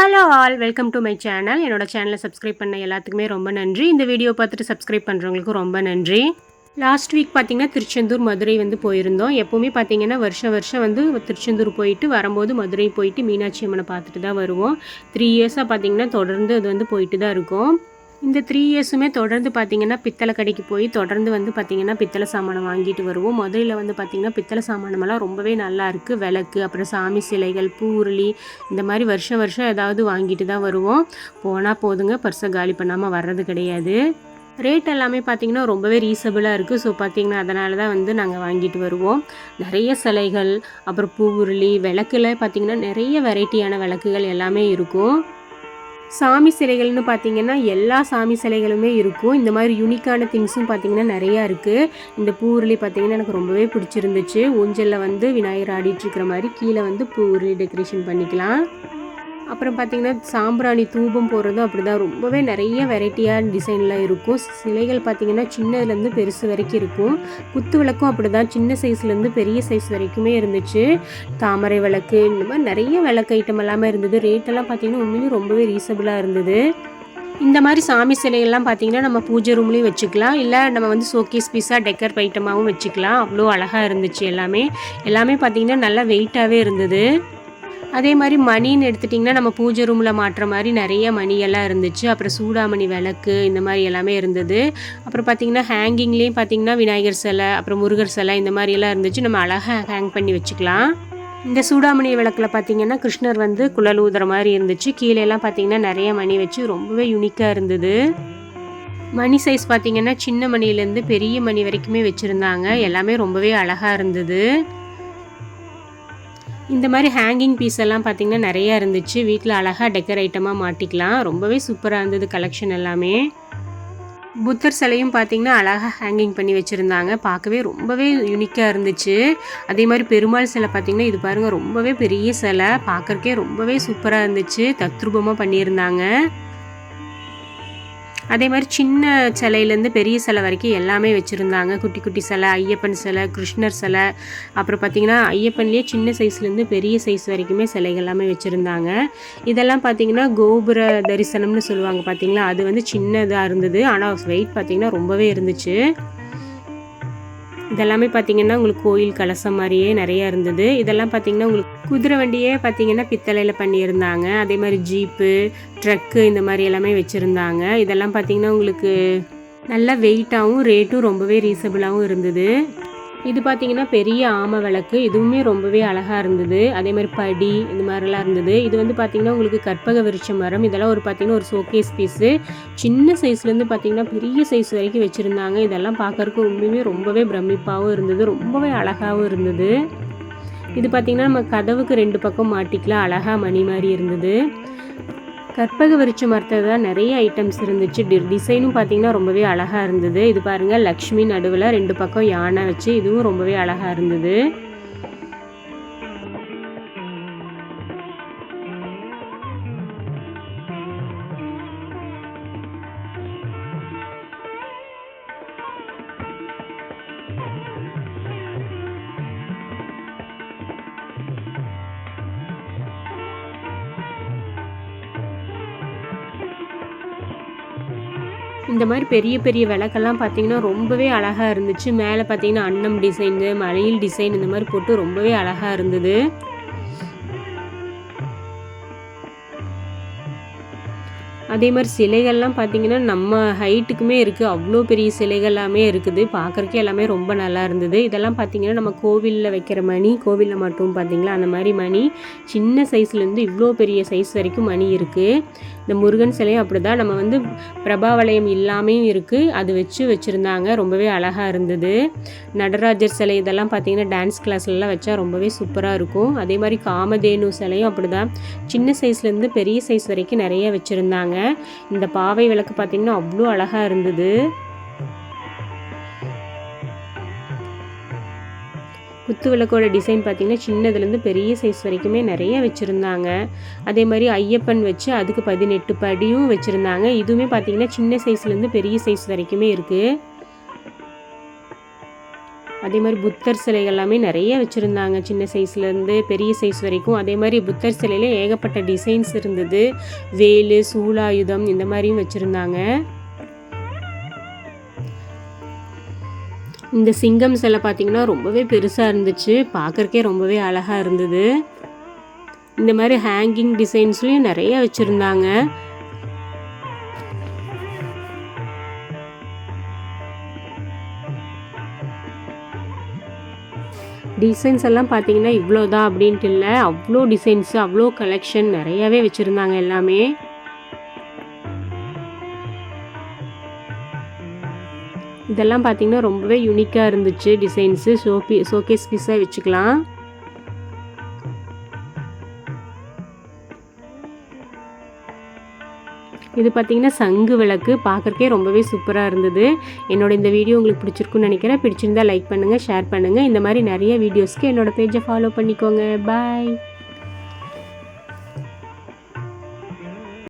Hello all welcome to my channel என்னோட சேனலை subscribe பண்ண எல்லாத்துக்குமே ரொம்ப நன்றி. இந்த வீடியோ பார்த்துட்டு சப்ஸ்கிரைப் பண்ணுறவங்களுக்கும் ரொம்ப நன்றி. லாஸ்ட் வீக் பார்த்திங்கன்னா திருச்செந்தூர் மதுரை வந்து போயிருந்தோம். எப்போவுமே பார்த்திங்கன்னா வருஷம் வருஷம் வந்து திருச்செந்தூர் போயிட்டு வரும்போது மதுரை போயிட்டு மீனாட்சி அம்மனை பார்த்துட்டு தான் வருவோம். த்ரீ இயர்ஸாக பார்த்திங்கன்னா தொடர்ந்து அது வந்து போயிட்டு தான் இருக்கும். இந்த த்ரீ இயர்ஸுமே தொடர்ந்து பார்த்தீங்கன்னா பித்தளை கடைக்கு போய் தொடர்ந்து வந்து பார்த்தீங்கன்னா பித்தளை சாமானம் வாங்கிட்டு வருவோம். முதலில் வந்து பார்த்தீங்கன்னா பித்தளை சாமானமெல்லாம் ரொம்பவே நல்லா இருக்குது விளக்கு அப்புறம் சாமி சிலைகள் பூ இந்த மாதிரி வருஷம் வருஷம் ஏதாவது வாங்கிட்டு தான் வருவோம். போனால் போதுங்க பர்ஸை காலி பண்ணாமல் வர்றது கிடையாது. ரேட் எல்லாமே பார்த்திங்கன்னா ரொம்பவே ரீசபிளாக இருக்குது ஸோ பார்த்திங்கன்னா அதனால தான் வந்து நாங்கள் வாங்கிட்டு வருவோம். நிறைய சிலைகள் அப்புறம் பூ உருளி விளக்குல பார்த்தீங்கன்னா நிறைய வெரைட்டியான விளக்குகள் எல்லாமே இருக்கும். சாமி சிலைகள்னு பார்த்தீங்கன்னா எல்லா சாமி சிலைகளுமே இருக்கும். இந்த மாதிரி யூனிக்கான திங்ஸும் பார்த்தீங்கன்னா நிறையா இருக்குது இந்த பூ உருளி பார்த்தீங்கன்னா எனக்கு ரொம்பவே பிடிச்சிருந்துச்சு. ஊஞ்சலில் வந்து விநாயகர் ஆடிட்டுருக்கிற மாதிரி கீழே வந்து பூ உருளி டெக்கரேஷன் பண்ணிக்கலாம். அப்புறம் பார்த்திங்கன்னா சாம்பிராணி தூபம் போடுறதும் அப்படி தான் ரொம்பவே நிறைய வெரைட்டியாக டிசைன்லாம் இருக்கும். சிலைகள் பார்த்திங்கன்னா சின்னதுலேருந்து பெருசு வரைக்கும் இருக்கும். குத்து விளக்கும் அப்படி தான் சின்ன சைஸ்லேருந்து பெரிய சைஸ் வரைக்குமே இருந்துச்சு. தாமரை விளக்கு இந்த மாதிரி நிறைய விளக்கு ஐட்டம் எல்லாமே இருந்தது. ரேட்டெல்லாம் பார்த்தீங்கன்னா உண்மையிலும் ரொம்பவே ரீசபிளாக இருந்தது. இந்த மாதிரி சாமி சிலைகள்லாம் பார்த்தீங்கன்னா நம்ம பூஜை ரூம்லேயும் வச்சுக்கலாம். இல்லை நம்ம வந்து ஷோகேஸ் பீஸாக டெக்கர் ஐட்டமாகவும் வச்சுக்கலாம். அவ்வளோ அழகாக இருந்துச்சு எல்லாமே. எல்லாமே பார்த்தீங்கன்னா நல்லா வெயிட்டாகவே இருந்தது. அதே மாதிரி மணின்னு எடுத்துட்டிங்கன்னா நம்ம பூஜை ரூமில் மாட்டுற மாதிரி நிறைய மணியெல்லாம் இருந்துச்சு. அப்புறம் சூடாமணி விளக்கு இந்த மாதிரி எல்லாமே இருந்தது. அப்புறம் பார்த்திங்கன்னா ஹேங்கிங்லேயும் பார்த்திங்கன்னா விநாயகர் சிலை அப்புறம் முருகர் சிலை இந்த மாதிரி எல்லாம் இருந்துச்சு. நம்ம அழகாக ஹேங் பண்ணி வச்சுக்கலாம். இந்த சூடாமணி விளக்கில் பார்த்தீங்கன்னா கிருஷ்ணர் வந்து குழல் ஊதுற மாதிரி இருந்துச்சு. கீழேலாம் பார்த்தீங்கன்னா நிறைய மணி வச்சு ரொம்பவே யூனிக்காக இருந்தது. மணி சைஸ் பார்த்திங்கன்னா சின்ன மணிலேருந்து பெரிய மணி வரைக்குமே வச்சுருந்தாங்க. எல்லாமே ரொம்பவே அழகாக இருந்தது. இந்த மாதிரி ஹேங்கிங் பீஸ் எல்லாம் பார்த்திங்கன்னா நிறையா இருந்துச்சு. வீட்டில் அழகாக டெக்கர் ஐட்டமாக மாட்டிக்கலாம். ரொம்பவே சூப்பராக இருந்தது கலெக்ஷன் எல்லாமே. புத்தர் சிலையும் பார்த்திங்கன்னா அழகாக ஹேங்கிங் பண்ணி வச்சுருந்தாங்க. பார்க்கவே ரொம்பவே யூனிக்காக இருந்துச்சு. அதே மாதிரி பெருமாள் சிலை பார்த்திங்கன்னா இது பாருங்கள் ரொம்பவே பெரிய சிலை. பார்க்குறக்கே ரொம்பவே சூப்பராக இருந்துச்சு. தத்ரூபமாக பண்ணியிருந்தாங்க. அதே மாதிரி சின்ன சிலையிலேருந்து பெரிய சிலை வரைக்கும் எல்லாமே வச்சுருந்தாங்க. குட்டி குட்டி சிலை ஐயப்பன் சிலை கிருஷ்ணர் சிலை. அப்புறம் பார்த்திங்கன்னா ஐயப்பன்லேயே சின்ன சைஸ்லேருந்து பெரிய சைஸ் வரைக்குமே சிலைகள் எல்லாமே வச்சுருந்தாங்க. இதெல்லாம் பார்த்திங்கன்னா கோபுர தரிசனம்னு சொல்லுவாங்க பார்த்திங்களா? அது வந்து சின்னதாக இருந்தது. ஆனால் வெயிட் பார்த்திங்கன்னா ரொம்பவே இருந்துச்சு. இதெல்லாமே பார்த்திங்கன்னா உங்களுக்கு கோயில் கலசம் மாதிரியே நிறையா இருந்தது. இதெல்லாம் பார்த்திங்கன்னா உங்களுக்கு குதிரை வண்டியே பார்த்தீங்கன்னா பித்தளையில் பண்ணியிருந்தாங்க. அதே மாதிரி ஜீப்பு ட்ரக்கு இந்த மாதிரி எல்லாமே வச்சுருந்தாங்க. இதெல்லாம் பார்த்தீங்கன்னா உங்களுக்கு நல்ல வெயிட்டாகவும் ரேட்டும் ரொம்பவே ரீசபிளாகவும் இருந்தது. இது பார்த்தீங்கன்னா பெரிய ஆமை விளக்கு. இதுவுமே ரொம்பவே அழகாக இருந்தது. அதே மாதிரி படி இந்த மாதிரிலாம் இருந்தது. இது வந்து பார்த்தீங்கன்னா உங்களுக்கு கற்பக விருட்ச மரம். இதெல்லாம் ஒரு பார்த்தீங்கன்னா ஒரு ஷோகேஸ் பீஸு சின்ன சைஸ்லேருந்து பார்த்தீங்கன்னா பெரிய சைஸ் வரைக்கும் வச்சுருந்தாங்க. இதெல்லாம் பார்க்கறதுக்கு உண்மையுமே ரொம்பவே பிரமிப்பாகவும் இருந்தது. ரொம்பவே அழகாகவும் இருந்தது. இது பார்த்திங்கன்னா நம்ம கதவுக்கு ரெண்டு பக்கம் மாட்டிக்கலாம். அழகாக மணி மாதிரி இருந்தது. கற்பக விருட்ச மரத்தில் தான் நிறைய ஐட்டம்ஸ் இருந்துச்சு. டி டிசைனும் பார்த்திங்கன்னா ரொம்பவே அழகாக இருந்தது. இது பாருங்கள் லக்ஷ்மி நடுவில் ரெண்டு பக்கம் யானை வச்சு இதுவும் ரொம்பவே அழகாக இருந்தது. இந்த மாதிரி பெரிய பெரிய விளக்கெல்லாம் பார்த்தீங்கன்னா ரொம்பவே அழகாக இருந்துச்சு. மேலே பார்த்தீங்கன்னா அன்னம் டிசைனு மலையில் டிசைன் இந்த மாதிரி போட்டு ரொம்பவே அழகாக இருந்தது. அதே மாதிரி சிலைகள்லாம் பார்த்திங்கன்னா நம்ம ஹைட்டுக்குமே இருக்குது அவ்வளோ பெரிய சிலைகள் எல்லாமே இருக்குது. பார்க்குறக்கே எல்லாமே ரொம்ப நல்லா இருந்தது. இதெல்லாம் பார்த்திங்கன்னா நம்ம கோவிலில் வைக்கிற மணி கோவிலில் மட்டும் பார்த்திங்களா? அந்த மாதிரி மணி சின்ன சைஸ்லேருந்து இவ்வளோ பெரிய சைஸ் வரைக்கும் மணி இருக்குது இந்த முருகன் சிலையும் அப்படி தான் நம்ம வந்து பிரபாவலயம் இல்லாமையும் இருக்குது அது வச்சு வச்சுருந்தாங்க. ரொம்பவே அழகாக இருந்தது. நடராஜர் சிலை இதெல்லாம் பார்த்திங்கன்னா டான்ஸ் கிளாஸ்லலாம் வச்சா ரொம்பவே சூப்பராக இருக்கும். அதே மாதிரி காமதேனு சிலையும் அப்படி தான் சின்ன சைஸ்லேருந்து பெரிய சைஸ் வரைக்கும் நிறைய வச்சுருந்தாங்க. இந்த பாவை விளக்கு பார்த்திங்கன்னா அவ்வளோ அழகாக இருந்தது. குத்து விளக்கோட டிசைன் பார்த்திங்கன்னா சின்னதுலேருந்து பெரிய சைஸ் வரைக்குமே நிறைய வச்சுருந்தாங்க. அதே மாதிரி ஐயப்பன் வச்சு அதுக்கு பதினெட்டு படியும் வச்சுருந்தாங்க. இதுவுமே பார்த்திங்கன்னா சின்ன சைஸ்லேருந்து பெரிய சைஸ் வரைக்குமே இருக்குது அதே மாதிரி புத்தர் சிலைகள் எல்லாமே நிறைய வச்சுருந்தாங்க சின்ன சைஸ்லேருந்து பெரிய சைஸ் வரைக்கும். அதே மாதிரி புத்தர் சிலையில் ஏகப்பட்ட டிசைன்ஸ் இருந்தது. வேலு சூலாயுதம் இந்த மாதிரியும் வச்சுருந்தாங்க. இந்த சிங்கம் சிலை பார்த்திங்கன்னா ரொம்பவே பெருசாக இருந்துச்சு. பார்க்குறக்கே ரொம்பவே அழகாக இருந்தது. இந்த மாதிரி ஹேங்கிங் டிசைன்ஸ்லையும் நிறைய வச்சுருந்தாங்க. டிசைன்ஸ் எல்லாம் பார்த்தீங்கன்னா இவ்வளோ தான் அப்படின்ட்டு இல்லை. அவ்வளோ டிசைன்ஸு அவ்வளோ கலெக்ஷன் நிறையாவே வச்சுருந்தாங்க எல்லாமே. இதெல்லாம் பார்த்தீங்கன்னா ரொம்பவே யூனிக்காக இருந்துச்சு டிசைன்ஸு ஷோபி ஷோகேஸ் பீஸாக வச்சுக்கலாம். இது பார்த்தீங்கன்னா சங்கு விளக்கு. பார்க்குறக்கே ரொம்பவே சூப்பராக இருந்தது. என்னோட இந்த வீடியோ உங்களுக்கு பிடிச்சிருக்குன்னு நினைக்கிறேன். பிடிச்சிருந்தா லைக் பண்ணுங்கள் ஷேர் பண்ணுங்கள் இந்த மாதிரி நிறைய வீடியோஸ்க்கு என்னோட பேஜை ஃபாலோ பண்ணிக்கோங்க. பாய்